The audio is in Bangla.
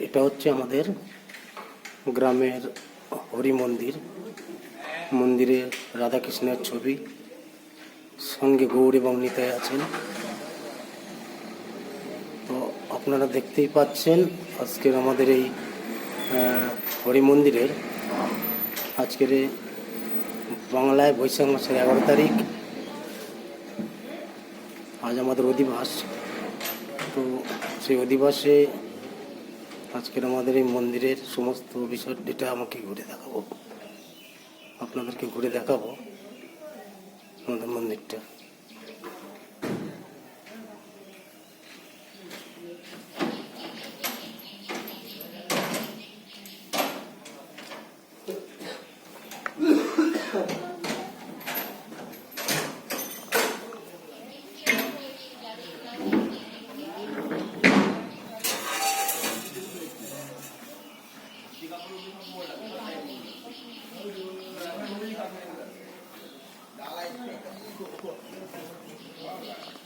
এটা হচ্ছে আমাদের গ্রামের হরি মন্দির। মন্দিরে রাধাকৃষ্ণের ছবি। সঙ্গে গৌর এবং নিতাই আছেন। তো আপনারা দেখতেই পাচ্ছেন আজকের আমাদের এই হরি মন্দিরের আজকের বাংলায় বৈশাখ মাসের এগারো তারিখ। আজ আমাদের অধিবাস। তো সেই অধিবাসে আজকের আমাদের এই মন্দিরের সমস্ত বিষয় ডেটা আমাকে ঘুরে দেখাবো আপনাদেরকে ঘুরে দেখাবো আমাদের মন্দিরটা Thank you. Thank you.